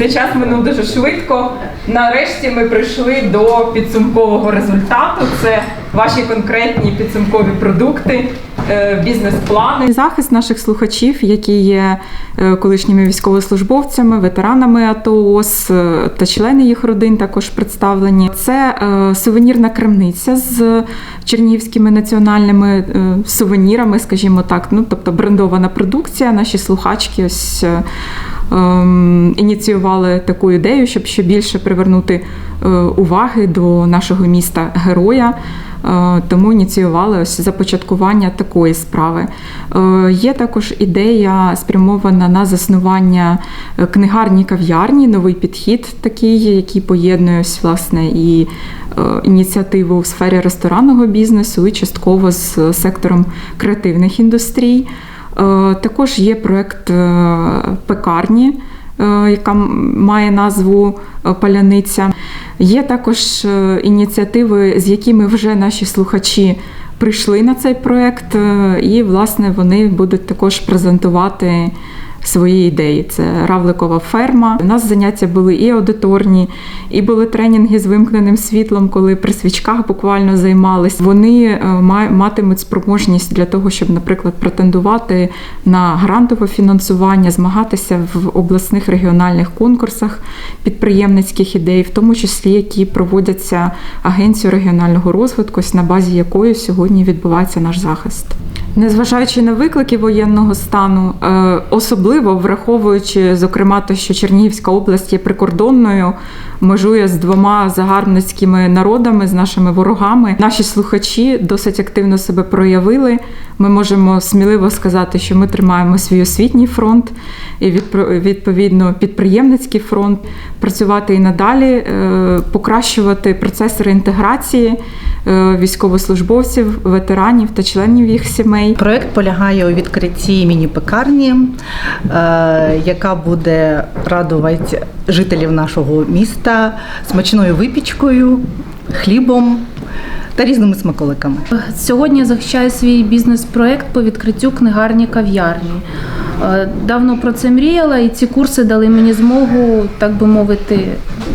Цей час минув дуже швидко. Нарешті ми прийшли до підсумкового результату. Це ваші конкретні підсумкові продукти, е, бізнес-плани. Захист наших слухачів, які є е, колишніми військовослужбовцями, ветеранами АТО ООС е, та члени їх родин також представлені. Це сувенірна крамниця з чернігівськими національними сувенірами, скажімо так. Ну тобто брендована продукція. Наші слухачки ось. Ем, ініціювали таку ідею, щоб ще більше привернути е, уваги до нашого міста героя. Е, Тому ініціювали ось започаткування такої справи. Е, Є також ідея спрямована на заснування книгарні кав'ярні, новий підхід такий, який поєднує ось, власне і ініціативу в сфері ресторанного бізнесу, і частково з сектором креативних індустрій. Е, Також є проект е, пекарні, е, яка має назву Паляниця. Є також ініціативи, з якими вже наші слухачі прийшли на цей проект, е, і власне вони будуть також презентувати. Свої ідеї це равликова ферма. У нас заняття були і аудиторні, і були тренінги з вимкненим світлом, коли при свічках буквально займались. Вони е, матимуть спроможність для того, щоб, наприклад, претендувати на грантове фінансування, змагатися в обласних регіональних конкурсах підприємницьких ідей, в тому числі які проводяться агенцією регіонального розвитку, на базі якої сьогодні відбувається наш захист. Незважаючи на виклики воєнного стану, е, особливо враховуючи, зокрема, те, що Чернігівська область є прикордонною, межує з двома загарбницькими народами, з нашими ворогами. Наші слухачі досить активно себе проявили. Ми можемо сміливо сказати, що ми тримаємо свій освітній фронт і відповідно підприємницький фронт, працювати і надалі, е, покращувати процес реінтеграції військовослужбовців, ветеранів та членів їх сімей. Проект полягає у відкритті міні-пекарні, е, яка буде радувати жителів нашого міста смачною випічкою, хлібом та різними смаколиками. Сьогодні я захищаю свій бізнес-проект по відкриттю книгарні кав'ярні. Е, Давно про це мріяла, і ці курси дали мені змогу, так би мовити,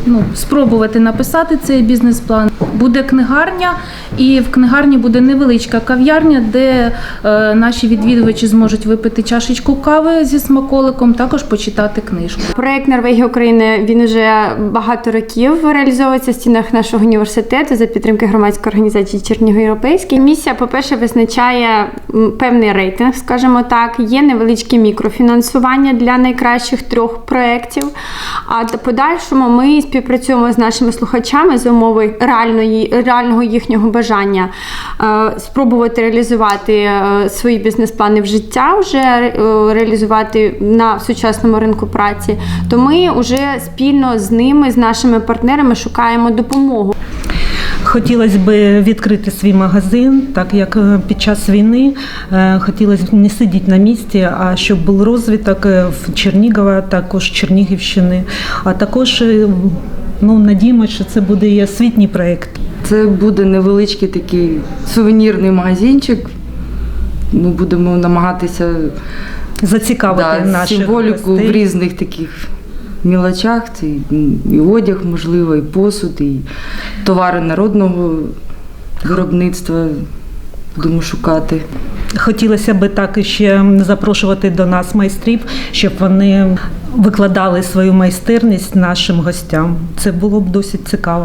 ну, спробувати написати цей бізнес-план. Буде книгарня, і в книгарні буде невеличка кав'ярня, де е, наші відвідувачі зможуть випити чашечку кави зі смаколиком, також почитати книжку. Проект Норвегія України він вже багато років реалізовується в стінах нашого університету за підтримки громадської організації Чернігів Європейський. Місія, по-перше, визначає певний рейтинг, скажімо так. Є невеличке мікрофінансування для найкращих трьох проєктів. А подальшому ми співпрацюємо з нашими слухачами за умови реальної, реального їхнього бажання е, спробувати реалізувати е, свої бізнес-плани в життя, вже е, реалізувати на сучасному ринку праці. То ми вже спільно з ними, з нашими партнерами, шукаємо допомогу. Хотілося б відкрити свій магазин, так як під час війни хотілося б не сидіти на місці, а щоб був розвиток в Чернігова, також Чернігівщини. А також ну, надіємося, що це буде і освітній проєкт. Це буде невеличкий такий сувенірний магазинчик. Ми будемо намагатися Зацікавити да, наших символіку гостей. в різних таких мілочах. Це і, одяг, можливо, і посуд, і товари народного виробництва. Будемо шукати. Хотілося б так ще запрошувати до нас майстрів, щоб вони викладали свою майстерність нашим гостям. Це було б досить цікаво.